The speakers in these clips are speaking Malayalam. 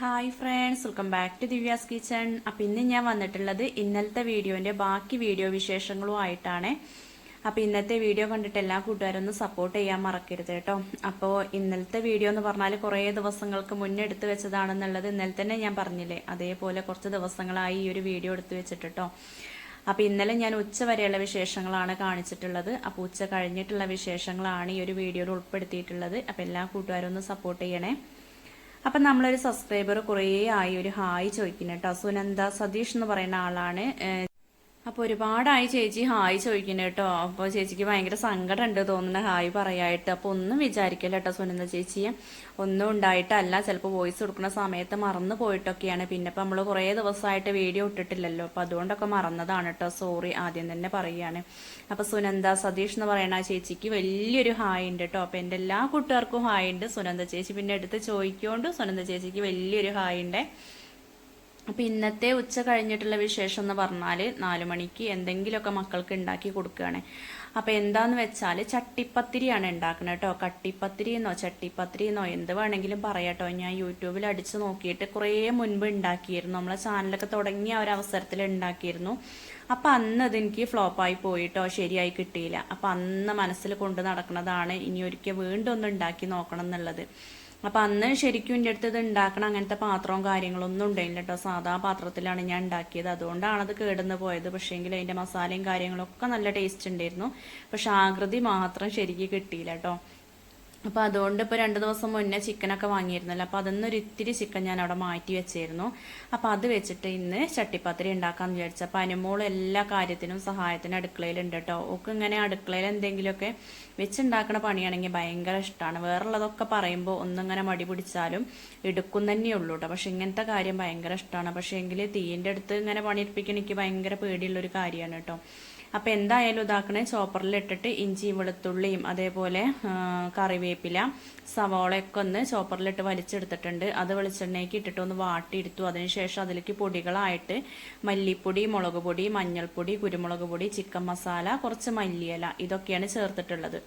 Hi friends welcome back to Divya's kitchen appam ഇന്ന് ഞാൻ വന്നിട്ടുള്ളത് ഇന്നലത്തെ വീഡിയോന്റെ ബാക്കി വീഡിയോ വിശേഷങ്ങളും ആയിട്ടാണ് അപ്പോൾ ഇന്നത്തെ വീഡിയോ കണ്ടിട്ട് എല്ലാ കൂട്ടുകാരും സപ്പോർട്ട് ചെയ്യാൻ മറക്കരുത് കേട്ടോ. അപ്പോൾ ഇന്നലത്തെ വീഡിയോ എന്ന് പറഞ്ഞാൽ കുറേ ദിവസങ്ങൾക്ക് മുന്നേ എടുത്തു വെച്ചതാണെന്നുള്ളത് ഇന്നലെ തന്നെ ഞാൻ പറഞ്ഞില്ലേ. അതേപോലെ കുറച്ച് ദിവസങ്ങളായി ഈ ഒരു വീഡിയോ എടുത്തു വെച്ചിട്ട് കേട്ടോ. അപ്പോൾ ഇന്നലെ ഞാൻ ഉച്ച വരെയുള്ള വിശേഷങ്ങളാണ് കാണിച്ചിട്ടുള്ളത്. അപ്പോൾ ഉച്ച കഴിഞ്ഞിട്ടുള്ള വിശേഷങ്ങളാണ് ഈ ഒരു വീഡിയോയിൽ ഉൾപ്പെടുത്തിയിട്ടുള്ളത്. അപ്പോൾ എല്ലാ കൂട്ടുകാരും ഒന്ന് സപ്പോർട്ട് ചെയ്യണേ. അപ്പം നമ്മളൊരു സബ്സ്ക്രൈബർ കുറേ ആയി. ഒരു ഹായ് ചോദിക്കുന്നു കേട്ടോ സുനന്ദ സതീഷ് എന്ന് പറയുന്ന ആളാണ്. അപ്പോൾ ഒരുപാടായി ചേച്ചി ഹായ് ചോദിക്കുന്നു കേട്ടോ. അപ്പോൾ ചേച്ചിക്ക് ഭയങ്കര സങ്കടം ഉണ്ട് തോന്നുന്ന ഹായ് പറയായിട്ട്. അപ്പോൾ ഒന്നും വിചാരിക്കില്ല കേട്ടോ സുനന്ദ ചേച്ചി. ഒന്നും ഉണ്ടായിട്ടല്ല. ചിലപ്പോൾ വോയിസ് കൊടുക്കുന്ന സമയത്ത് മറന്നു പോയിട്ടൊക്കെയാണ്. പിന്നെ ഇപ്പൊ നമ്മൾ കുറേ ദിവസമായിട്ട് വീഡിയോ ഇട്ടിട്ടില്ലല്ലോ. അപ്പോൾ അതുകൊണ്ടൊക്കെ മറന്നതാണ് കേട്ടോ. സോറി ആദ്യം തന്നെ പറയുകയാണ് അപ്പോൾ സുനന്ദ സതീഷ് എന്ന് പറയുന്ന ചേച്ചിക്ക് വലിയൊരു ഹായ് ഉണ്ട് കേട്ടോ. അപ്പോൾ എന്റെ എല്ലാ കൂട്ടുകാർക്കും ഹായ് ഉണ്ട്. സുനന്ദ ചേച്ചി പിന്നെ എടുത്ത് ചോദിക്കുകൊണ്ട് സുനന്ദ ചേച്ചിക്ക് വലിയൊരു ഹായ് ഉണ്ട്. അപ്പം ഇന്നത്തെ ഉച്ച കഴിഞ്ഞിട്ടുള്ള വിശേഷം എന്ന് പറഞ്ഞാൽ നാലു മണിക്ക് എന്തെങ്കിലുമൊക്കെ മക്കൾക്ക് ഉണ്ടാക്കി കൊടുക്കുകയാണ്. അപ്പം എന്താന്ന് വെച്ചാൽ ചട്ടിപ്പത്തിരിയാണ് ഉണ്ടാക്കുന്നത് കേട്ടോ. കട്ടിപ്പത്തിരി എന്നോ ചട്ടിപ്പത്തിരി എന്നോ എന്ത് വേണമെങ്കിലും പറയാട്ടോ. ഞാൻ യൂട്യൂബിൽ അടിച്ചു നോക്കിയിട്ട് കുറേ മുൻപ് ഉണ്ടാക്കിയിരുന്നു. നമ്മളെ ചാനലൊക്കെ തുടങ്ങിയ ഒരു അവസരത്തിൽ ഉണ്ടാക്കിയിരുന്നു. അപ്പം അന്ന് അതെനിക്ക് ഫ്ലോപ്പായി പോയിട്ടോ ശരിയായി കിട്ടിയില്ല. അപ്പം അന്ന് മനസ്സിൽ കൊണ്ട് നടക്കുന്നതാണ് ഇനി ഒരിക്കൽ വീണ്ടും ഒന്ന് ഉണ്ടാക്കി നോക്കണം എന്നുള്ളത്. അപ്പം അന്ന് ശരിക്കും എന്റെ അടുത്ത് ഇത് ഉണ്ടാക്കണം അങ്ങനത്തെ പാത്രവും കാര്യങ്ങളൊന്നും ഉണ്ടായില്ല കേട്ടോ സാധാ പാത്രത്തിലാണ് ഞാൻ ഉണ്ടാക്കിയത് അതുകൊണ്ടാണ് അത് കേടുന്ന് പോയത്. പക്ഷേങ്കിൽ അതിന്റെ മസാലയും കാര്യങ്ങളൊക്കെ നല്ല ടേസ്റ്റ് ഉണ്ടായിരുന്നു പക്ഷെ ആകൃതി മാത്രം ശരിക്ക് കിട്ടിയില്ല കേട്ടോ അപ്പോൾ അതുകൊണ്ട് ഇപ്പോൾ രണ്ട് ദിവസം മുന്നേ ചിക്കനൊക്കെ വാങ്ങിയിരുന്നല്ലോ. അപ്പോൾ അതൊന്നൊരു ഇത്തിരി ചിക്കൻ ഞാൻ അവിടെ മാറ്റി വെച്ചിരുന്നു. അപ്പോൾ അത് വെച്ചിട്ട് ഇന്ന് ചട്ടിപ്പത്തിരി ഉണ്ടാക്കാമെന്ന് വിചാരിച്ചു. അപ്പോൾ അനുമോൾ എല്ലാ കാര്യത്തിനും സഹായത്തിനും അടുക്കളയിലുണ്ട് കേട്ടോ ഓക്ക് ഇങ്ങനെ അടുക്കളയിൽ എന്തെങ്കിലുമൊക്കെ വെച്ചുണ്ടാക്കണ പണിയാണെങ്കിൽ ഭയങ്കര ഇഷ്ടമാണ് വേറുള്ളതൊക്കെ പറയുമ്പോൾ ഒന്നിങ്ങനെ മടി പിടിച്ചാലും എടുക്കും തന്നെയുള്ളൂ കേട്ടോ പക്ഷെ ഇങ്ങനത്തെ കാര്യം ഭയങ്കര ഇഷ്ടമാണ് പക്ഷേ എങ്കിൽ തീയിന്റെ അടുത്ത് ഇങ്ങനെ പണിയെടുപ്പിക്കാൻ ഭയങ്കര പേടിയുള്ളൊരു കാര്യമാണ് കേട്ടോ അപ്പോൾ എന്തായാലും ഇതാക്കണേ ചോപ്പറിൽ ഇട്ടിട്ട് ഇഞ്ചിയും വെളുത്തുള്ളിയും അതേപോലെ കറിവേപ്പില സവോളയൊക്കെ ഒന്ന് ചോപ്പറിലിട്ട് വലിച്ചെടുത്തിട്ടുണ്ട്. അത് വെളിച്ചെണ്ണയ്ക്ക് ഇട്ടിട്ട് ഒന്ന് വാട്ടിയെടുത്തു. അതിനുശേഷം അതിലേക്ക് പൊടികളായിട്ട് മല്ലിപ്പൊടി മുളക് പൊടി മഞ്ഞൾപ്പൊടി കുരുമുളക് പൊടി ചിക്കൻ മസാല കുറച്ച് മല്ലിയില ഇതൊക്കെയാണ് ചേർത്തിട്ടുള്ളത്.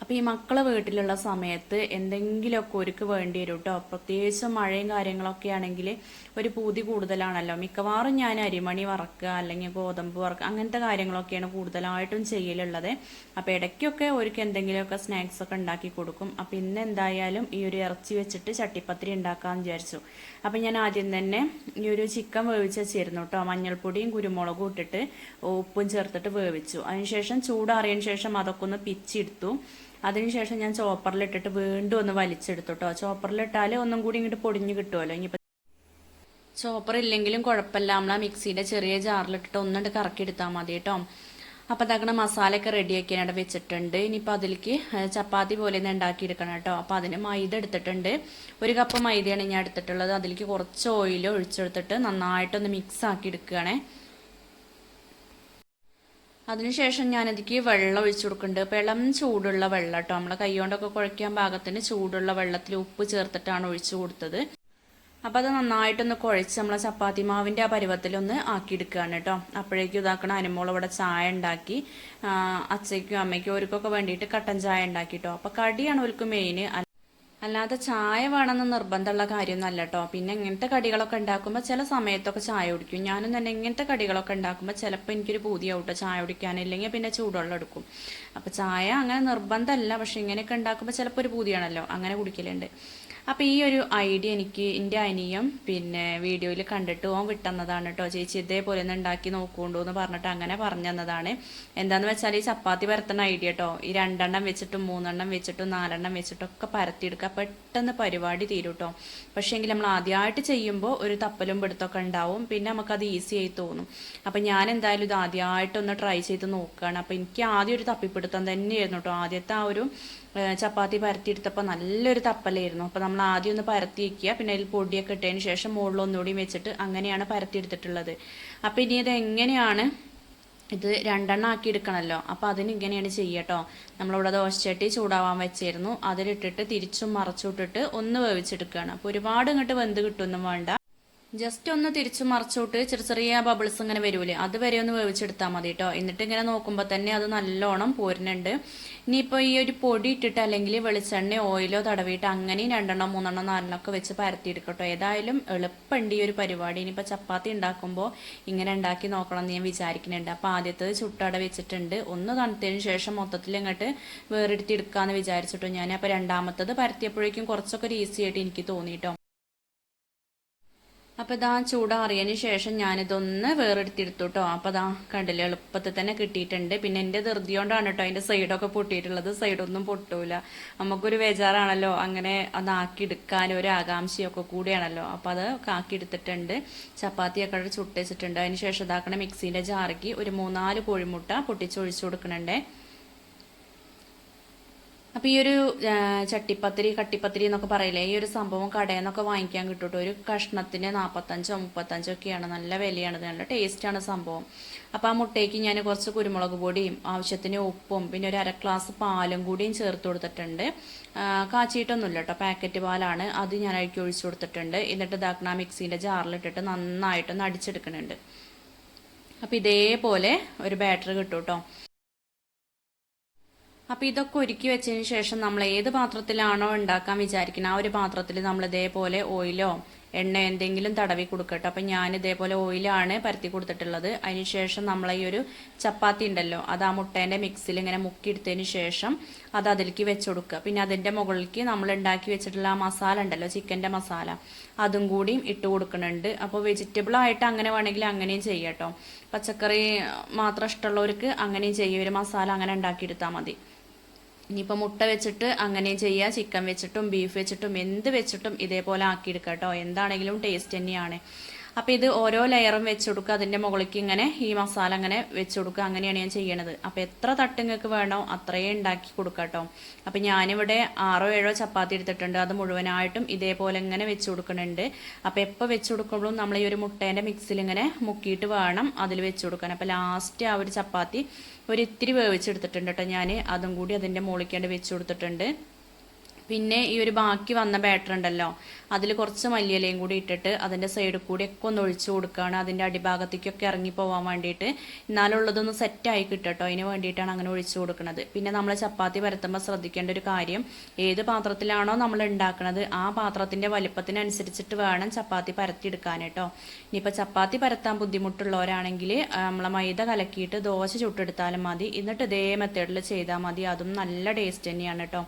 അപ്പോൾ ഈ മക്കളെ വീട്ടിലുള്ള സമയത്ത് എന്തെങ്കിലുമൊക്കെ ഒരുക്ക് വേണ്ടി വരും കേട്ടോ പ്രത്യേകിച്ചും മഴയും കാര്യങ്ങളൊക്കെ ആണെങ്കിൽ ഒരു പൂതി കൂടുതലാണല്ലോ. മിക്കവാറും ഞാൻ അരിമണി വറക്കുക അല്ലെങ്കിൽ ഗോതമ്പ് വറക്കുക അങ്ങനത്തെ കാര്യങ്ങളൊക്കെയാണ് കൂടുതലായിട്ടും ചെയ്യലുള്ളത്. അപ്പോൾ ഇടയ്ക്കൊക്കെ ഒരുക്ക് എന്തെങ്കിലുമൊക്കെ സ്നാക്സ് ഒക്കെ ഉണ്ടാക്കി കൊടുക്കും. അപ്പോൾ ഇന്ന് എന്തായാലും ഈ ഒരു ഇറച്ചി വെച്ചിട്ട് ചട്ടിപ്പത്തിരി ഉണ്ടാക്കാമെന്ന് വിചാരിച്ചു. അപ്പോൾ ഞാൻ ആദ്യം തന്നെ ഈ ഒരു ചിക്കൻ വേവിച്ച് വെച്ചിരുന്നു കേട്ടോ മഞ്ഞൾപ്പൊടിയും കുരുമുളകും ഇട്ടിട്ട് ഉപ്പും ചേർത്തിട്ട് വേവിച്ചു. അതിനുശേഷം ചൂടാറിയതിന് ശേഷം അതൊക്കെ ഒന്ന് പിച്ചെടുത്തു. അതിനുശേഷം ഞാൻ ചോപ്പറിലിട്ടിട്ട് വീണ്ടും ഒന്ന് വലിച്ചെടുത്തോട്ടോ ചോപ്പറിലിട്ടാൽ ഒന്നും കൂടി ഇങ്ങോട്ട് പൊടിഞ്ഞ് കിട്ടുമല്ലോ ഇനിയിപ്പോൾ ചോപ്പർ ഇല്ലെങ്കിലും കുഴപ്പമില്ല. നമ്മൾ ആ മിക്സിയുടെ ചെറിയ ജാറിലിട്ടിട്ട് ഒന്നുകൊണ്ട് കറക്കി എടുത്താൽ മതി കേട്ടോ അപ്പോൾ അതാക്കണ മസാലയൊക്കെ റെഡിയാക്കിയാണ് അവിടെ വെച്ചിട്ടുണ്ട്. ഇനിയിപ്പോൾ അതിലേക്ക് ചപ്പാത്തി പോലെ ഒന്ന് ഉണ്ടാക്കിയെടുക്കണം കേട്ടോ അപ്പോൾ അതിന് മൈദ എടുത്തിട്ടുണ്ട്. ഒരു കപ്പ് മൈദയാണ് ഞാൻ എടുത്തിട്ടുള്ളത്. അതിലേക്ക് കുറച്ച് ഓയിൽ ഒഴിച്ചെടുത്തിട്ട് നന്നായിട്ടൊന്ന് മിക്സ് ആക്കി എടുക്കുകയാണേ. അതിനുശേഷം ഞാനതിക്ക് വെള്ളം ഒഴിച്ചു കൊടുക്കുന്നുണ്ട്. അപ്പോൾ ഇളം ചൂടുള്ള വെള്ളം കേട്ടോ നമ്മളെ കൈകൊണ്ടൊക്കെ കുഴയ്ക്കാൻ പാകത്തിന് ചൂടുള്ള വെള്ളത്തിൽ ഉപ്പ് ചേർത്തിട്ടാണ് ഒഴിച്ചു കൊടുത്തത്. അപ്പോൾ അത് നന്നായിട്ടൊന്ന് കുഴച്ച് നമ്മളെ ചപ്പാത്തി മാവിന്റെ ആ പരുവത്തിലൊന്ന് ആക്കിയെടുക്കുകയാണ് കേട്ടോ അപ്പോഴേക്കും ഇതാക്കണ അനുമോൾ ഇവിടെ ചായ ഉണ്ടാക്കി അച്ഛയ്ക്കും അമ്മയ്ക്കും അവർക്കൊക്കെ വേണ്ടിയിട്ട് കട്ടൻ ചായ ഉണ്ടാക്കി കേട്ടോ അപ്പോൾ കടിയാണ് അവർക്ക് മെയിൻ അല്ലാതെ ചായ വേണമെന്ന് നിർബന്ധമുള്ള കാര്യമൊന്നുമല്ല കേട്ടോ. പിന്നെ ഇങ്ങനത്തെ കടികളൊക്കെ ഉണ്ടാക്കുമ്പോൾ ചില സമയത്തൊക്കെ ചായ കുടിക്കും. ഞാനും തന്നെ ഇങ്ങനത്തെ കടികളൊക്കെ ഉണ്ടാക്കുമ്പോൾ ചിലപ്പോൾ എനിക്കൊരു പൂതിയാവട്ടോ ചായ കുടിക്കാൻ. ഇല്ലെങ്കിൽ പിന്നെ ചൂടുവെള്ളം എടുക്കും. അപ്പോൾ ചായ അങ്ങനെ നിർബന്ധമല്ല. പക്ഷെ ഇങ്ങനെയൊക്കെ ഉണ്ടാക്കുമ്പോൾ ചിലപ്പോൾ ഒരു പൂതിയാണല്ലോ. അങ്ങനെ കുടിക്കലുണ്ട്. അപ്പോൾ ഈ ഒരു ഐഡിയ എനിക്ക് എന്റെ അനിയം പിന്നെ വീഡിയോയിൽ കണ്ടിട്ട് ഓൻ വിട്ടെന്നതാണ് കേട്ടോ ചേച്ചി ഇതേപോലെ ഒന്ന് ഉണ്ടാക്കി നോക്കുകൊണ്ടു എന്ന് പറഞ്ഞിട്ട് അങ്ങനെ പറഞ്ഞു തന്നതാണ് വെച്ചാൽ ഈ ചപ്പാത്തി പരത്തുന്ന ഐഡിയ കേട്ടോ ഈ രണ്ടെണ്ണം വെച്ചിട്ടും മൂന്നെണ്ണം വെച്ചിട്ടും നാലെണ്ണം വെച്ചിട്ടും ഒക്കെ പരത്തിയെടുക്കുക പെട്ടെന്ന് പരിപാടി തീരും കേട്ടോ പക്ഷേങ്കിൽ നമ്മൾ ആദ്യമായിട്ട് ചെയ്യുമ്പോൾ ഒരു തപ്പലും പിടുത്തമൊക്കെ ഉണ്ടാവും പിന്നെ നമുക്കത് ഈസി ആയി തോന്നും. അപ്പം ഞാൻ എന്തായാലും ഇത് ആദ്യമായിട്ടൊന്ന് ട്രൈ ചെയ്ത് നോക്കുകയാണ് അപ്പം എനിക്ക് ആദ്യം ഒരു തപ്പിപ്പിടുത്തം തന്നെയായിരുന്നു കേട്ടോ ആദ്യത്തെ ആ ഒരു ചപ്പാത്തി പരത്തിയെടുത്തപ്പോൾ നല്ലൊരു തപ്പലായിരുന്നു. അപ്പോൾ നമ്മൾ ആദ്യം ഒന്ന് പരത്തി വയ്ക്കുക പിന്നെ അതിൽ പൊടിയൊക്കെ ഇട്ടതിന് ശേഷം മുകളിൽ ഒന്നുകൂടി വെച്ചിട്ട് അങ്ങനെയാണ് പരത്തിയെടുത്തിട്ടുള്ളത്. അപ്പോൾ ഇനി ഇത് എങ്ങനെയാണ് ഇത് രണ്ടെണ്ണം ആക്കി എടുക്കണമല്ലോ അപ്പോൾ അതിന് ഇങ്ങനെയാണ് ചെയ്യട്ടോ നമ്മളിവിടെ ദോശച്ചട്ടി ചൂടാവാൻ വെച്ചിരുന്നു. അതിലിട്ടിട്ട് തിരിച്ചും മറച്ചുവിട്ടിട്ട് ഒന്ന് വേവിച്ചെടുക്കുകയാണ്. അപ്പോൾ ഒരുപാട് ഇങ്ങോട്ട് വെന്ത് കിട്ടുമൊന്നും വേണ്ട. ജസ്റ്റ് ഒന്ന് തിരിച്ചു മറിച്ചോട്ട് ചെറിയ ചെറിയ ബബിൾസ് ഇങ്ങനെ വരൂലേ. അത് വരെ ഒന്ന് വേവിച്ചെടുത്താൽ മതി കേട്ടോ എന്നിട്ട് ഇങ്ങനെ നോക്കുമ്പോൾ തന്നെ അത് നല്ലോണം പോരുന്നുണ്ട്. ഇനിയിപ്പോൾ ഈ ഒരു പൊടി ഇട്ടിട്ട് അല്ലെങ്കിൽ വെളിച്ചെണ്ണ ഓയിലോ തടവിയിട്ട് അങ്ങനെയും രണ്ടെണ്ണം മൂന്നെണ്ണം നാലെണ്ണം ഒക്കെ വെച്ച് പരത്തിയെടുക്കട്ടോ ഏതായാലും എളുപ്പമുണ്ട് ഈ ഒരു പരിപാടി. ഇനിയിപ്പോൾ ചപ്പാത്തി ഉണ്ടാക്കുമ്പോൾ ഇങ്ങനെ ഉണ്ടാക്കി നോക്കണം എന്ന് ഞാൻ വിചാരിക്കുന്നുണ്ട്. അപ്പോൾ ആദ്യത്തേത് ചുട്ടട വെച്ചിട്ടുണ്ട്. ഒന്ന് തണുത്തതിന് ശേഷം മൊത്തത്തിൽ ഇങ്ങോട്ട് വേറെടുത്ത് എടുക്കാമെന്ന് വിചാരിച്ചിട്ടോ ഞാൻ അപ്പോൾ രണ്ടാമത്തത് പരത്തിയപ്പോഴേക്കും കുറച്ചൊക്കെ ഒരു ഈസി ആയിട്ട് എനിക്ക് തോന്നിട്ടോ അപ്പൊ ഇതാ ചൂടാറിയതിന് ശേഷം ഞാനിതൊന്ന് വേറെടുത്തെടുത്തു കേട്ടോ അപ്പൊ ഇതാ കണ്ടില്ല എളുപ്പത്തിൽ തന്നെ കിട്ടിയിട്ടുണ്ട്. പിന്നെ എന്റെ ധൃതി കൊണ്ടാണ് കേട്ടോ അതിന്റെ സൈഡൊക്കെ പൊട്ടിയിട്ടുള്ളത്. സൈഡൊന്നും പൊട്ടൂല. നമുക്കൊരു ബേജാറാണല്ലോ അങ്ങനെ അതാക്കി എടുക്കാൻ ഒരു ആകാംക്ഷയൊക്കെ കൂടിയാണല്ലോ. അപ്പൊ അത് ആക്കി എടുത്തിട്ടുണ്ട്. ചപ്പാത്തിയൊക്കെ ചുട്ടേച്ചിട്ടുണ്ട്. അതിന് ശേഷം ഇതാക്കണ മിക്സിന്റെ ജാറയ്ക്ക് ഒരു മൂന്നാൽ കോഴിമുട്ട പൊട്ടിച്ചൊഴിച്ചു കൊടുക്കണുണ്ടേ. അപ്പോൾ ഈ ഒരു ചട്ടിപ്പത്തിരി കട്ടിപ്പത്തിരി എന്നൊക്കെ പറയില്ലേ ഈ ഒരു സംഭവം കടയിൽ വാങ്ങിക്കാൻ കിട്ടൂട്ടോ? ഒരു കഷ്ണത്തിന് നാൽപ്പത്തഞ്ചോ മുപ്പത്തഞ്ചോ ഒക്കെയാണ്. നല്ല വിലയാണ് നല്ല ടേസ്റ്റാണ് സംഭവം. അപ്പോൾ ആ മുട്ടയ്ക്ക് ഞാൻ കുറച്ച് കുരുമുളക് പൊടിയും ആവശ്യത്തിന് ഉപ്പും പിന്നെ ഒരു അര ഗ്ലാസ് പാലും കൂടിയും ചേർത്ത് കൊടുത്തിട്ടുണ്ട്. കാച്ചിയിട്ടൊന്നുമില്ല കേട്ടോ പാക്കറ്റ് പാലാണ്. അത് ഞാൻ അഴിക്കി ഒഴിച്ചു കൊടുത്തിട്ടുണ്ട്. എന്നിട്ട് ഇതാക്കണ മിക്സീന്റെ ജാറിലിട്ടിട്ട് നന്നായിട്ടൊന്ന് അടിച്ചെടുക്കുന്നുണ്ട്. അപ്പോൾ ഇതേപോലെ ഒരു ബാറ്ററി കിട്ടും കേട്ടോ അപ്പൊ ഇതൊക്കെ ഒരുക്കി വെച്ചതിന് ശേഷം നമ്മൾ ഏത് പാത്രത്തിലാണോ ഉണ്ടാക്കാൻ വിചാരിക്കുന്നത് ആ ഒരു പാത്രത്തിൽ നമ്മൾ ഇതേപോലെ ഓയിലോ എണ്ണ എന്തെങ്കിലും തടവി കൊടുക്കട്ടെ. അപ്പൊ ഞാൻ ഇതേപോലെ ഓയിലാണ് പരത്തി കൊടുത്തിട്ടുള്ളത്. അതിനുശേഷം നമ്മൾ ഈ ഒരു ചപ്പാത്തി ഉണ്ടല്ലോ അത് ആ മുട്ടേന്റെ മിക്സിൽ ഇങ്ങനെ മുക്കിയെടുത്തതിന് ശേഷം അത് അതിലേക്ക് വെച്ച് കൊടുക്കുക. പിന്നെ അതിന്റെ മുകളിലേക്ക് നമ്മൾ ഉണ്ടാക്കി വെച്ചിട്ടുള്ള ആ മസാല ഉണ്ടല്ലോ ചിക്കന്റെ മസാല അതും കൂടിയും ഇട്ട് കൊടുക്കുന്നുണ്ട്. അപ്പോൾ വെജിറ്റബിൾ ആയിട്ട് അങ്ങനെ വേണമെങ്കിൽ അങ്ങനെയും ചെയ്യാം പച്ചക്കറി മാത്രം ഇഷ്ടമുള്ളവർക്ക് അങ്ങനെയും ചെയ്യും. ഒരു മസാല അങ്ങനെ ഉണ്ടാക്കിയെടുത്താൽ മതി. ഇനിയിപ്പോൾ മുട്ട വെച്ചിട്ട് അങ്ങനെ ചെയ്യുക ചിക്കൻ വെച്ചിട്ടും ബീഫ് വെച്ചിട്ടും എന്ത് വെച്ചിട്ടും ഇതേപോലെ ആക്കിയെടുക്കാം കേട്ടോ എന്താണെങ്കിലും ടേസ്റ്റ് തന്നെയാണ്. അപ്പോൾ ഇത് ഓരോ ലെയറും വെച്ച് കൊടുക്കുക. അതിന്റെ മുകളിലേക്ക് ഇങ്ങനെ ഈ മസാല അങ്ങനെ വെച്ച് കൊടുക്കുക. അങ്ങനെയാണ് ഞാൻ ചെയ്യണത്. അപ്പോൾ എത്ര തട്ടുങ്ങൾക്ക് വേണോ അത്രയും ഉണ്ടാക്കി കൊടുക്കുക കേട്ടോ അപ്പോൾ ഞാനിവിടെ ആറോ ഏഴോ ചപ്പാത്തി എടുത്തിട്ടുണ്ട്. അത് മുഴുവനായിട്ടും ഇതേപോലെ ഇങ്ങനെ വെച്ച് കൊടുക്കുന്നുണ്ട് അപ്പോൾ എപ്പോൾ വെച്ച് കൊടുക്കുമ്പോഴും നമ്മൾ ഈ ഒരു മുട്ടേന്റെ മിക്സിൽ ഇങ്ങനെ മുക്കിയിട്ട് വേണം അതിൽ വെച്ച് കൊടുക്കാൻ. അപ്പോൾ ലാസ്റ്റ് ആ ഒരു ചപ്പാത്തി ഒരു ഇത്തിരി വേവിച്ചെടുത്തിട്ടുണ്ട് കേട്ടോ ഞാൻ അതും കൂടി അതിന്റെ മുകളിലേക്കാണ്ട് വെച്ച് കൊടുത്തിട്ടുണ്ട്. പിന്നെ ഈ ഒരു ബാക്കി വന്ന ബാറ്റർ ഉണ്ടല്ലോ അതിൽ കുറച്ച് മല്ലിയിലയും കൂടി ഇട്ടിട്ട് അതിന്റെ സൈഡിൽ കൂടി ഒക്കെ ഒന്ന് ഒഴിച്ചു കൊടുക്കുകയാണ് അതിന്റെ അടിഭാഗത്തേക്കൊക്കെ ഇറങ്ങി പോകാൻ വേണ്ടിയിട്ട്. എന്നാലുള്ളതൊന്ന് സെറ്റായി കിട്ടട്ടോ. അതിന് വേണ്ടിയിട്ടാണ് അങ്ങനെ ഒഴിച്ചു കൊടുക്കുന്നത് പിന്നെ നമ്മൾ ചപ്പാത്തി പരത്തുമ്പോൾ ശ്രദ്ധിക്കേണ്ട ഒരു കാര്യം ഏത് പാത്രത്തിലാണോ നമ്മൾ ഉണ്ടാക്കുന്നത് ആ പാത്രത്തിന്റെ വലിപ്പത്തിനനുസരിച്ചിട്ട് വേണം ചപ്പാത്തി പരത്തിയെടുക്കാൻ കേട്ടോ. ഇനിയിപ്പോൾ ചപ്പാത്തി പരത്താൻ ബുദ്ധിമുട്ടുള്ളവരാണെങ്കിൽ നമ്മളെ മൈദ കലക്കിയിട്ട് ദോശ ചുട്ടെടുത്താലും മതി. എന്നിട്ട് ഇതേ മെത്തേഡിൽ ചെയ്താൽ മതി. അതും നല്ല ടേസ്റ്റ് തന്നെയാണ് കേട്ടോ.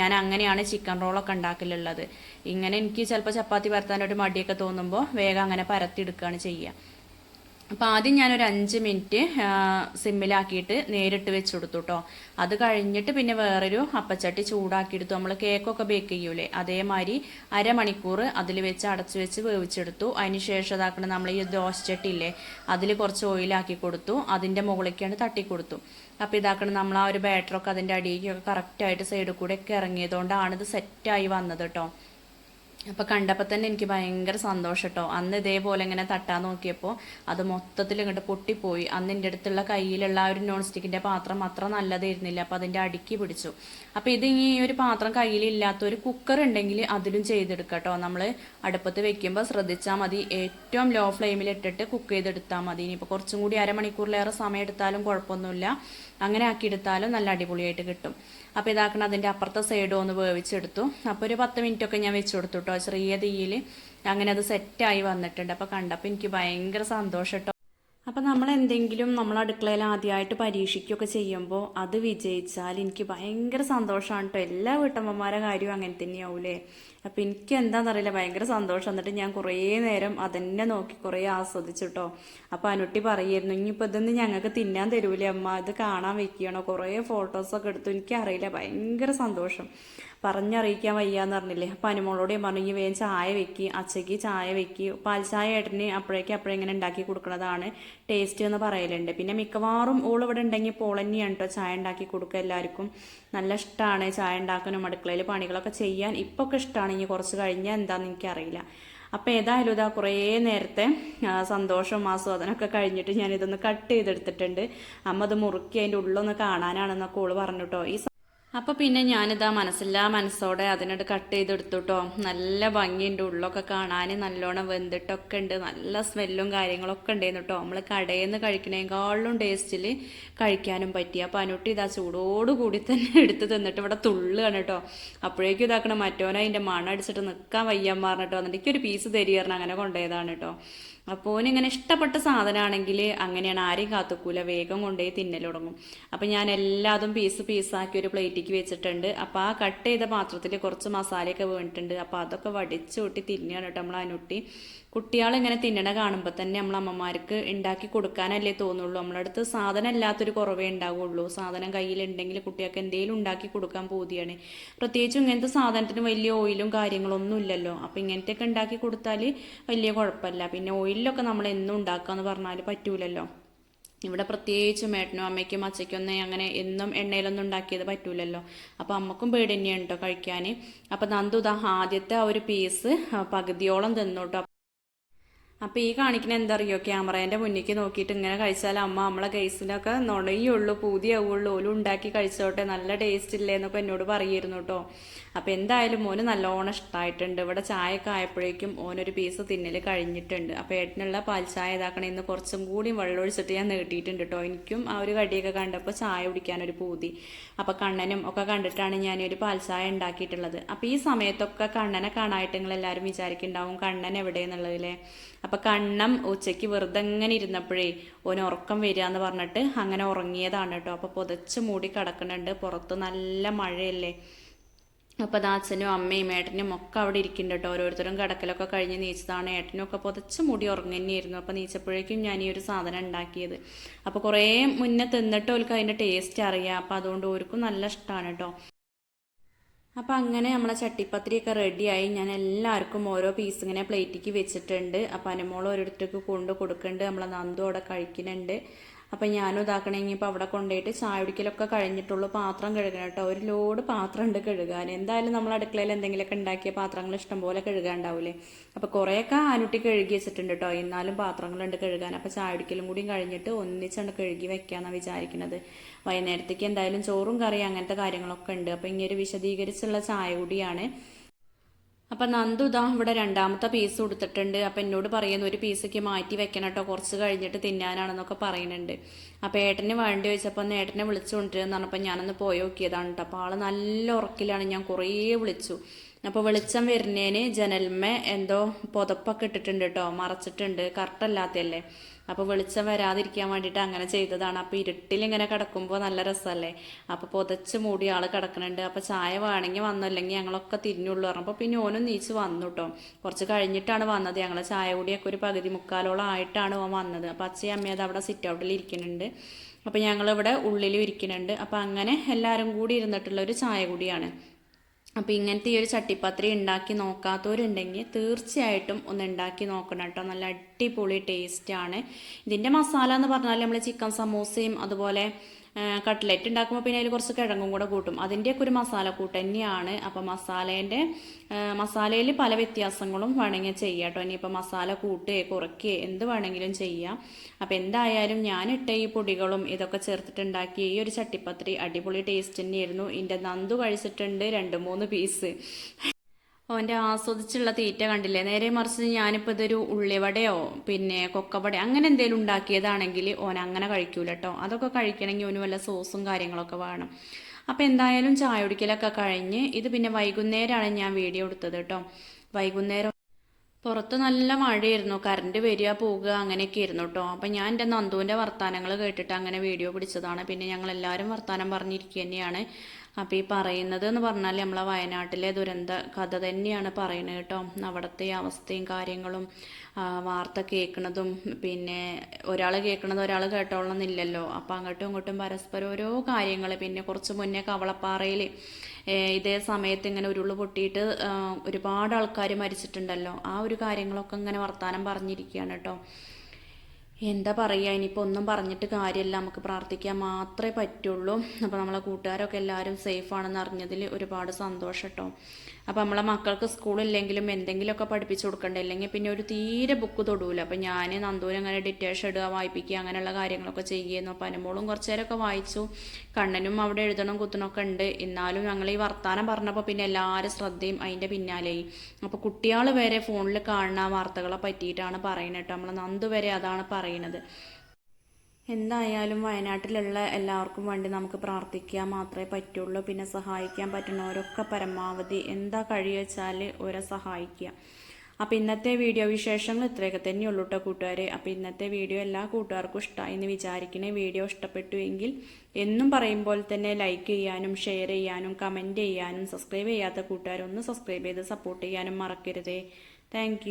ഞാൻ അങ്ങനെയാണ് ചിക്കൻ റോളൊക്കെ ഉണ്ടാക്കലുള്ളത്. ഇങ്ങനെ എനിക്ക് ചിലപ്പോൾ ചപ്പാത്തി പരത്താനൊരു മടിയൊക്കെ തോന്നുമ്പോൾ വേഗം അങ്ങനെ പരത്തി പരത്തിയെടുക്കുകയാണ് ചെയ്യുക അപ്പോൾ ആദ്യം ഞാനൊരു അഞ്ച് മിനിറ്റ് സിമ്മിലാക്കിയിട്ട് നേരിട്ട് വെച്ച് കൊടുത്തു കേട്ടോ അത് കഴിഞ്ഞിട്ട് പിന്നെ വേറൊരു അപ്പച്ചട്ടി ചൂടാക്കിയെടുത്തു. നമ്മൾ കേക്കൊക്കെ ബേക്ക് ചെയ്യൂലേ? അതേമാതിരി അരമണിക്കൂർ അതിൽ വെച്ച് അടച്ചു വെച്ച് വേവിച്ചെടുത്തു. അതിന് ശേഷം ഇതാക്കണം നമ്മൾ ഈ ഇല്ലേ അതിൽ കുറച്ച് ഓയിലാക്കി കൊടുത്തു. അതിന്റെ മുകളിലേക്കാണ് തട്ടി കൊടുത്തു അപ്പോൾ ഇതാക്കണം നമ്മൾ ആ ഒരു ബാറ്ററൊക്കെ അതിന്റെ അടിയിലേക്കൊക്കെ കറക്റ്റായിട്ട് സൈഡിൽ കൂടെ ഒക്കെ ഇറങ്ങിയതുകൊണ്ടാണ് ഇത് സെറ്റായി വന്നത് കേട്ടോ അപ്പോൾ കണ്ടപ്പോൾ തന്നെ എനിക്ക് ഭയങ്കര സന്തോഷം കേട്ടോ അന്ന് ഇതേപോലെ ഇങ്ങനെ തട്ടാൻ നോക്കിയപ്പോൾ അത് മൊത്തത്തിൽ ഇങ്ങോട്ട് പൊട്ടിപ്പോയി. അന്ന് എന്റെ അടുത്തുള്ള കയ്യിലുള്ള ആ ഒരു നോൺ സ്റ്റിക്കിന്റെ പാത്രം അത്ര നല്ലതായിരുന്നില്ല. അപ്പോൾ അതിന്റെ അടുക്കി പിടിച്ചു. അപ്പോൾ ഇത് ഈ ഒരു പാത്രം കയ്യിലില്ലാത്ത ഒരു കുക്കർ ഉണ്ടെങ്കിൽ അതിലും ചെയ്തെടുക്കാം കേട്ടോ നമ്മൾ അടുപ്പത്ത് വെക്കുമ്പോൾ ശ്രദ്ധിച്ചാൽ മതി. ഏറ്റവും ലോ ഫ്ലെയിമിൽ ഇട്ടിട്ട് കുക്ക് ചെയ്തെടുത്താൽ മതി. ഇനിയിപ്പോൾ കുറച്ചും കൂടി അരമണിക്കൂറിലേറെ സമയം എടുത്താലും കുഴപ്പമൊന്നുമില്ല. അങ്ങനെ ആക്കിയെടുത്താലും നല്ല അടിപൊളിയായിട്ട് കിട്ടും. അപ്പോൾ ഇതാക്കണം അതിന്റെ അപ്പുറത്തെ സൈഡും ഒന്ന് വേവിച്ചെടുത്തു. അപ്പോൾ ഒരു പത്ത് മിനിറ്റ് ഒക്കെ ഞാൻ വെച്ച് കൊടുത്തു കേട്ടോ ചെറിയ തീയിൽ അങ്ങനെ അത് സെറ്റായി വന്നിട്ടുണ്ട്. അപ്പോൾ കണ്ടപ്പോൾ എനിക്ക് ഭയങ്കര സന്തോഷം കേട്ടോ അപ്പോൾ നമ്മൾ എന്തെങ്കിലും നമ്മൾ അടുക്കളയിൽ ആദ്യമായിട്ട് പരീക്ഷിക്കുകയൊക്കെ ചെയ്യുമ്പോൾ അത് വിജയിച്ചാൽ എനിക്ക് ഭയങ്കര സന്തോഷമാണ് കേട്ടോ എല്ലാ വീട്ടമ്മമാരെ കാര്യവും അങ്ങനെ തന്നെയാവൂലേ? അപ്പം എനിക്ക് എന്താണെന്നറിയില്ല ഭയങ്കര സന്തോഷം. എന്നിട്ട് ഞാൻ കുറേ നേരം അതന്നെ നോക്കി കുറേ ആസ്വദിച്ചു കേട്ടോ അപ്പോൾ അനുട്ടി പറയായിരുന്നു ഇനിയിപ്പോൾ ഇതൊന്നും ഞങ്ങൾക്ക് തിന്നാൻ തരൂലേ അമ്മ. ഇത് കാണാൻ വെക്കുകയാണോ കുറേ ഫോട്ടോസൊക്കെ എടുത്തു. എനിക്കറിയില്ല. ഭയങ്കര സന്തോഷം. പറഞ്ഞറിയിക്കാൻ വയ്യാന്ന് പറഞ്ഞില്ലേ? അപ്പം അനുമോളോട് ഞാൻ പറഞ്ഞു ഈ വേഗം ചായ വെക്കി അച്ചയ്ക്ക് ചായ വെക്കി. പാൽ ചായ ഏട്ടന് അപ്പോഴേക്ക് അപ്പോഴെങ്ങനെ ഉണ്ടാക്കി കൊടുക്കുന്നതാണ് ടേസ്റ്റ് എന്ന് പറയലുണ്ട്. പിന്നെ മിക്കവാറും ഓൾ ഇവിടെ ഉണ്ടെങ്കിൽ പോൾ തന്നെയാണ് കേട്ടോ ചായ ഉണ്ടാക്കി കൊടുക്കുക എല്ലാവർക്കും. നല്ല ഇഷ്ടമാണ് ചായ ഉണ്ടാക്കാനും അടുക്കളയിൽ പണികളൊക്കെ ചെയ്യാൻ. ഇപ്പോൾ ഒക്കെ ഇഷ്ടമാണ് ഇനി കുറച്ച് കഴിഞ്ഞാൽ എന്താണെന്ന് എനിക്കറിയില്ല. അപ്പോൾ ഏതായാലും ഇതാ കുറേ നേരത്തെ സന്തോഷം സന്തോഷവും ആസ്വാദനമൊക്കെ കഴിഞ്ഞിട്ട് ഞാനിതൊന്ന് കട്ട് ചെയ്തെടുത്തിട്ടുണ്ട്. അമ്മ അത് മുറുക്കി അതിന്റെ ഉള്ളൊന്ന് കാണാനാണെന്നൊക്കെ ഓൾ പറഞ്ഞു കേട്ടോ ഈ അപ്പൊ പിന്നെ ഞാനിതാ മനസ്സില്ലാ മനസ്സോടെ അതിനോട് കട്ട് ചെയ്തെടുത്തു കേട്ടോ നല്ല ഭംഗിയുണ്ട് ഉള്ളൊക്കെ കാണാൻ നല്ലോണം വെന്തിട്ടൊക്കെ ഉണ്ട്. നല്ല സ്മെല്ലും കാര്യങ്ങളൊക്കെ ഉണ്ടായിരുന്നു കേട്ടോ നമ്മൾ കടയിൽ നിന്ന് കഴിക്കണേക്കാളും ടേസ്റ്റിൽ കഴിക്കാനും പറ്റി. അപ്പൊ അനുട്ടി ഇതാ ചൂടോടുകൂടി തന്നെ എടുത്ത് തിന്നിട്ട് ഇവിടെ തുള്ളുകയാണ് കേട്ടോ അപ്പോഴേക്കും ഇതാക്കണം മറ്റോനെ അതിന്റെ മണം അടിച്ചിട്ട് നിൽക്കാൻ വയ്യാൻ പറഞ്ഞിട്ടോ എന്നിട്ട് എനിക്കൊരു പീസ് തരികയാണ് അങ്ങനെ കൊണ്ടുപോയതാണ് കേട്ടോ അപ്പോൾ ഇങ്ങനെ ഇഷ്ടപ്പെട്ട സാധനമാണെങ്കിൽ അങ്ങനെയാണ് ആരെയും കാത്തുക്കൂല. വേഗം കൊണ്ടുപോയി തിന്നൽ തുടങ്ങും. അപ്പം ഞാൻ എല്ലാതും പീസ് പീസാക്കി ഒരു പ്ലേറ്റിക്ക് വെച്ചിട്ടുണ്ട്. അപ്പോൾ ആ കട്ട് ചെയ്ത പാത്രത്തിൽ കുറച്ച് മസാലയൊക്കെ വീണിട്ടുണ്ട്. അപ്പോൾ അതൊക്കെ വടിച്ചു കൂട്ടി തിന്നുകയാണ് കേട്ടോ നമ്മൾ അനുട്ടി. കുട്ടികളിങ്ങനെ തിന്നണ കാണുമ്പോൾ തന്നെ നമ്മൾ അമ്മമാർക്ക് ഉണ്ടാക്കി കൊടുക്കാനല്ലേ തോന്നുള്ളൂ. നമ്മളടുത്ത് സാധനം ഇല്ലാത്തൊരു കുറവേ ഉണ്ടാവുള്ളൂ സാധനം കയ്യിലുണ്ടെങ്കിൽ കുട്ടികൾക്ക് എന്തെങ്കിലും ഉണ്ടാക്കി കൊടുക്കാൻ പോതിയാണ്. പ്രത്യേകിച്ചും ഇങ്ങനത്തെ സാധനത്തിന് വലിയ ഓയിലും കാര്യങ്ങളൊന്നും ഇല്ലല്ലോ. അപ്പം ഇങ്ങനത്തെയൊക്കെ ഉണ്ടാക്കി കൊടുത്താൽ വലിയ കുഴപ്പമില്ല പിന്നെ ഓയിലൊക്കെ നമ്മൾ എന്നും ഉണ്ടാക്കാന്ന് പറഞ്ഞാൽ പറ്റൂലല്ലോ. ഇവിടെ പ്രത്യേകിച്ചും ഏട്ടനും അമ്മയ്ക്കും അച്ഛയ്ക്കൊന്നും അങ്ങനെ എന്നും എണ്ണയിലൊന്നും ഉണ്ടാക്കിയത് പറ്റൂലല്ലോ. അപ്പോൾ അമ്മക്കും പേടി തന്നെയാണ് കേട്ടോ കഴിക്കാൻ അപ്പോൾ നന്ദു ഇതാ ആദ്യത്തെ ആ ഒരു പീസ് പകുതിയോളം തിന്നു കേട്ടോ അപ്പോൾ ഈ കാണിക്കുന്ന എന്താ അറിയോ ക്യാമറേന്റെ മുന്നിലേക്ക് നോക്കിയിട്ട് ഇങ്ങനെ കഴിച്ചാൽ അമ്മ നമ്മളെ കേസിനൊക്കെ നുണയുള്ളൂ പൂതിയാവുള്ളൂ ഓലും ഉണ്ടാക്കി കഴിച്ചോട്ടെ നല്ല ടേസ്റ്റ് ഇല്ലേ എന്നൊക്കെ എന്നോട് പറയുമായിരുന്നു കേട്ടോ അപ്പോൾ എന്തായാലും മോന് നല്ലോണം ഇഷ്ടമായിട്ടുണ്ട് ഇവിടെ ചായയൊക്കെ ആയപ്പോഴേക്കും ഓനൊരു പീസ് തിന്നൽ കഴിഞ്ഞിട്ടുണ്ട്. അപ്പോൾ ഏട്ടനുള്ള പാൽ ചായ ഇതാക്കണം ഇന്ന് കുറച്ചും കൂടി വെള്ളമൊഴിച്ചിട്ട് ഞാൻ നീട്ടിയിട്ടുണ്ട് കേട്ടോ എനിക്കും ആ ഒരു കടിയൊക്കെ കണ്ടപ്പോൾ ചായ കുടിക്കാനൊരു പൂതി. അപ്പോൾ കണ്ണനും ഒക്കെ കണ്ടിട്ടാണ് ഞാൻ ഒരു പാൽ ചായ ഉണ്ടാക്കിയിട്ടുള്ളത്. അപ്പോൾ ഈ സമയത്തൊക്കെ കണ്ണനെ കാണായിട്ട് നിങ്ങൾ എല്ലാവരും വിചാരിക്കുന്നുണ്ടാവും കണ്ണൻ എവിടെയെന്നുള്ളതിലെ അപ്പൊ കണ്ണം ഉച്ചയ്ക്ക് വെറുതെ ഇങ്ങനെ ഇരുന്നപ്പോഴേ ഓന് ഉറക്കം വരിക എന്ന് പറഞ്ഞിട്ട് അങ്ങനെ ഉറങ്ങിയതാണ് കേട്ടോ അപ്പൊ പുതച്ച് മൂടി കിടക്കുന്നുണ്ട്. പുറത്ത് നല്ല മഴയല്ലേ? അപ്പോൾ അച്ഛനും അമ്മയും ഏട്ടനും ഒക്കെ അവിടെ ഇരിക്കുന്നുണ്ട് കേട്ടോ. ഓരോരുത്തരും കടക്കലൊക്കെ കഴിഞ്ഞ് നീച്ചതാണ്. ഏട്ടനും ഒക്കെ പുതച്ച് മുടി ഉറങ്ങന്നെയായിരുന്നു അപ്പോൾ നീച്ചപ്പോഴേക്കും ഞാൻ ഈ ഒരു സാധനം ഉണ്ടാക്കിയത്. അപ്പോൾ കുറേ മുന്നേ തിന്നിട്ട് ഓർക്ക് അതിന്റെ ടേസ്റ്റ് അറിയാം. അപ്പോൾ അതുകൊണ്ട് ഓർക്കും നല്ല ഇഷ്ടമാണ് കേട്ടോ. അപ്പോൾ അങ്ങനെ നമ്മളെ ചട്ടിപ്പത്തിരിയൊക്കെ റെഡിയായി. ഞാൻ എല്ലാവർക്കും ഓരോ പീസ് ഇങ്ങനെ പ്ലേറ്റിക്ക് വെച്ചിട്ടുണ്ട്. അപ്പോൾ അനുമോൾ ഓരോരുത്തർക്ക് കൊണ്ട് കൊടുക്കുന്നുണ്ട്. നമ്മളെ നന്ദു അവിടെ കഴിക്കുന്നുണ്ട്. അപ്പം ഞാനും ഇതാക്കണമെങ്കിൽ ഇപ്പോൾ അവിടെ കൊണ്ടുപോയിട്ട് ചായ കുടിക്കലൊക്കെ കഴിഞ്ഞിട്ടുള്ളൂ. പാത്രം കഴുകണം കേട്ടോ. ഒരു ലോഡ് പാത്രം ഉണ്ട് കഴുകാൻ. എന്തായാലും നമ്മൾ അടുക്കളയിൽ എന്തെങ്കിലുമൊക്കെ ഉണ്ടാക്കിയ പാത്രങ്ങൾ ഇഷ്ടംപോലെ കഴുകാണ്ടാവില്ലേ അപ്പോൾ കുറേയൊക്കെ ആനുട്ടി കഴുകി വെച്ചിട്ടുണ്ട് കേട്ടോ. എന്നാലും പാത്രങ്ങളുണ്ട് കഴുകാൻ. അപ്പോൾ ചായ കുടിക്കലും കൂടിയും കഴിഞ്ഞിട്ട് ഒന്നിച്ചാണ് കഴുകി വെക്കാമെന്നാണ് വിചാരിക്കുന്നത് വൈകുന്നേരത്തേക്ക് എന്തായാലും ചോറും കറിയും അങ്ങനത്തെ കാര്യങ്ങളൊക്കെ ഉണ്ട്. അപ്പോൾ ഇങ്ങനെ ഒരു വിശദീകരിച്ചുള്ള ചായ കൂടിയാണ്. അപ്പം നന്ദു ഇവിടെ രണ്ടാമത്തെ പീസ് കൊടുത്തിട്ടുണ്ട്. അപ്പം എന്നോട് പറയുന്നു ഒരു പീസൊക്കെ മാറ്റി വെക്കണം കേട്ടോ കുറച്ച് കഴിഞ്ഞിട്ട് തിന്നാനാണെന്നൊക്കെ പറയുന്നുണ്ട്. അപ്പൊ ഏട്ടന് വേണ്ടി വെച്ചപ്പോൾ ഏട്ടനെ വിളിച്ചു കൊണ്ടിരുന്നു ഞാനൊന്ന് പോയി നോക്കിയതാണ് കേട്ടോ അപ്പോൾ ആൾ നല്ല ഉറക്കിലാണ്. ഞാൻ കുറേ വിളിച്ചു. അപ്പോൾ വെളിച്ചം വരുന്നതിന് ജനൽമേ എന്തോ പുതപ്പൊക്കെ ഇട്ടിട്ടുണ്ട് കേട്ടോ മറച്ചിട്ടുണ്ട്. കറക്റ്റല്ലാത്തല്ലേ അപ്പോൾ വെളിച്ചം വരാതിരിക്കാൻ വേണ്ടിയിട്ട് അങ്ങനെ ചെയ്തതാണ്. അപ്പോൾ ഇരുട്ടിലിങ്ങനെ കിടക്കുമ്പോൾ നല്ല രസമല്ലേ അപ്പോൾ പുതച്ച് മൂടി ആൾ കിടക്കുന്നുണ്ട് അപ്പോൾ ചായ വേണമെങ്കിൽ വന്നല്ലെങ്കിൽ ഞങ്ങളൊക്കെ തിരിഞ്ഞുള്ളൂ പറഞ്ഞപ്പോൾ പിന്നെ ഓനും നീച്ച് വന്നു കേട്ടോ കുറച്ച് കഴിഞ്ഞിട്ടാണ് വന്നത്. ഞങ്ങൾ ചായ കൂടിയൊക്കെ ഒരു പകുതി മുക്കാലോളം ആയിട്ടാണ് ഓൻ വന്നത്. അപ്പോൾ അച്ഛയും അമ്മയും അത് അവിടെ സിറ്റ് ഔട്ടിൽ ഇരിക്കുന്നുണ്ട്. അപ്പോൾ ഞങ്ങളിവിടെ ഉള്ളിലും ഇരിക്കുന്നുണ്ട്. അപ്പോൾ അങ്ങനെ എല്ലാവരും കൂടി ഇരുന്നിട്ടുള്ള ഒരു ചായ കൂടിയാണ്. അപ്പോൾ ഇങ്ങനത്തെ ഈ ഒരു ചട്ടിപ്പത്രി ഉണ്ടാക്കി നോക്കാത്തവരുണ്ടെങ്കിൽ തീർച്ചയായിട്ടും ഒന്ന് ഉണ്ടാക്കി നോക്കണം കേട്ടോ. നല്ല അടിപൊളി ടേസ്റ്റാണ് ഇതിന്റെ മസാല എന്ന് പറഞ്ഞാൽ നമ്മൾ ചിക്കൻ സമോസയും അതുപോലെ കട്ട്ലറ്റ് ഉണ്ടാക്കുമ്പോൾ പിന്നെ അതിൽ കുറച്ച് കിഴങ്ങും കൂടെ കൂട്ടും. അതിന്റെയൊക്കെ ഒരു മസാല കൂട്ട് തന്നെയാണ്. അപ്പോൾ മസാലേന്റെ മസാലയിൽ പല വ്യത്യാസങ്ങളും വേണമെങ്കിൽ ചെയ്യാം കേട്ടോ. ഇനിയിപ്പോൾ മസാല കൂട്ടുകയോ കുറയ്ക്കുകയോ എന്ത് വേണമെങ്കിലും ചെയ്യാം. അപ്പോൾ എന്തായാലും ഞാൻ ഇട്ട ഈ പൊടികളും ഇതൊക്കെ ചേർത്തിട്ടുണ്ടാക്കിയ ഈ ഒരു ചട്ടിപ്പത്രി അടിപൊളി ടേസ്റ്റ് തന്നെയായിരുന്നു. ഇതിന്റെ നന്ദു കഴിച്ചിട്ടുണ്ട് രണ്ട് മൂന്ന് പീസ് ഓന്റെ ആസ്വദിച്ചുള്ള തീറ്റ കണ്ടില്ലേ? നേരെ മറിച്ച് ഞാനിപ്പോൾ ഇതൊരു ഉള്ളിവടയോ പിന്നെ കൊക്കവട അങ്ങനെ എന്തെങ്കിലും ഉണ്ടാക്കിയതാണെങ്കിൽ ഓൻ അങ്ങനെ കഴിക്കൂല കേട്ടോ അതൊക്കെ കഴിക്കണമെങ്കിൽ ഓന് വല്ല സോസും കാര്യങ്ങളൊക്കെ വേണം. അപ്പോൾ എന്തായാലും ചായ കുടിക്കലൊക്കെ കഴിഞ്ഞ് ഇത് പിന്നെ വൈകുന്നേരമാണ് ഞാൻ വീഡിയോ എടുത്തത് കേട്ടോ. വൈകുന്നേരം പുറത്ത് നല്ല മഴയായിരുന്നു. കറണ്ട് വരിക പോകുക അങ്ങനെയൊക്കെ ആയിരുന്നു കേട്ടോ അപ്പം ഞാൻ എന്റെ നന്ദുവിന്റെ വർത്തമാനങ്ങൾ കേട്ടിട്ട് അങ്ങനെ വീഡിയോ പിടിച്ചതാണ്. പിന്നെ ഞങ്ങൾ എല്ലാവരും വർത്തമാനം പറഞ്ഞിരിക്കുക തന്നെയാണ്. അപ്പോൾ ഈ പറയുന്നത് എന്ന് പറഞ്ഞാൽ നമ്മളെ വയനാട്ടിലെ ദുരന്ത കഥ തന്നെയാണ് പറയുന്നത് കേട്ടോ അവിടുത്തെ അവസ്ഥയും കാര്യങ്ങളും വാർത്ത കേൾക്കുന്നതും പിന്നെ ഒരാൾ കേൾക്കണത് ഒരാൾ കേട്ടോളന്നില്ലല്ലോ അപ്പോൾ അങ്ങോട്ടും ഇങ്ങോട്ടും പരസ്പരം ഓരോ കാര്യങ്ങൾ പിന്നെ കുറച്ച് മുന്നേ കവളപ്പാറയിൽ ഇതേ സമയത്ത് ഇങ്ങനെ ഉരുൾ പൊട്ടിയിട്ട് ഒരുപാട് ആൾക്കാർ മരിച്ചിട്ടുണ്ടല്ലോ. ആ ഒരു കാര്യങ്ങളൊക്കെ ഇങ്ങനെ വർത്തമാനം പറഞ്ഞിരിക്കുകയാണ് കേട്ടോ. എന്താ പറയുക ഇനിയിപ്പോൾ ഒന്നും പറഞ്ഞിട്ട് കാര്യമില്ല നമുക്ക് പ്രാർത്ഥിക്കാൻ മാത്രമേ പറ്റുള്ളൂ. അപ്പോൾ നമ്മളെ കൂട്ടുകാരൊക്കെ എല്ലാവരും സേഫ് ആണെന്ന് അറിഞ്ഞതിൽ ഒരുപാട് സന്തോഷം കേട്ടോ അപ്പോൾ നമ്മളെ മക്കൾക്ക് സ്കൂളില്ലെങ്കിലും എന്തെങ്കിലുമൊക്കെ പഠിപ്പിച്ചു കൊടുക്കണ്ടേ? അല്ലെങ്കിൽ പിന്നെ ഒരു തീരെ ബുക്ക് തൊടുവില്ല അപ്പോൾ ഞാൻ നന്ദൂരം അങ്ങനെ ഡിറ്റേഷൻ ഇടുക വായിപ്പിക്കുക അങ്ങനെയുള്ള കാര്യങ്ങളൊക്കെ ചെയ്യുന്നു. അപ്പോൾ അനുമോളും കുറച്ച് നേരമൊക്കെ വായിച്ചു. കണ്ണനും അവിടെ എഴുതണം കുത്തണമൊക്കെ ഉണ്ട്. എന്നാലും ഞങ്ങൾ ഈ വർത്താനം പറഞ്ഞപ്പോൾ പിന്നെ എല്ലാവരും ശ്രദ്ധയും അതിന്റെ പിന്നാലെയായി. അപ്പോൾ കുട്ടികൾ വരെ ഫോണിൽ കാണുന്ന വാർത്തകളെ പറ്റിയിട്ടാണ് പറയുന്നത് കേട്ടോ. നമ്മളെ നന്ദു വരെ അതാണ് പറയുന്നത്. എന്തായാലും വയനാട്ടിലുള്ള എല്ലാവർക്കും വേണ്ടി നമുക്ക് പ്രാർത്ഥിക്കാൻ മാത്രമേ പറ്റുള്ളൂ. പിന്നെ സഹായിക്കാൻ പറ്റുന്നവരൊക്കെ പരമാവധി എന്താ കഴിയുക വെച്ചാൽ ഓരെ സഹായിക്കുക. അപ്പോൾ ഇന്നത്തെ വീഡിയോ വിശേഷങ്ങൾ ഇത്രയൊക്കെ തന്നെയുള്ളൂ കേട്ടോ കൂട്ടുകാരെ. അപ്പോൾ ഇന്നത്തെ വീഡിയോ എല്ലാ കൂട്ടുകാർക്കും ഇഷ്ടമായി എന്ന് വിചാരിക്കണേ. വീഡിയോ ഇഷ്ടപ്പെട്ടു എങ്കിൽ എന്നും പറയുമ്പോൾ തന്നെ ലൈക്ക് ചെയ്യാനും ഷെയർ ചെയ്യാനും കമന്റ് ചെയ്യാനും സബ്സ്ക്രൈബ് ചെയ്യാത്ത കൂട്ടുകാരൊന്ന് സബ്സ്ക്രൈബ് ചെയ്ത് സപ്പോർട്ട് ചെയ്യാനും മറക്കരുതേ. താങ്ക്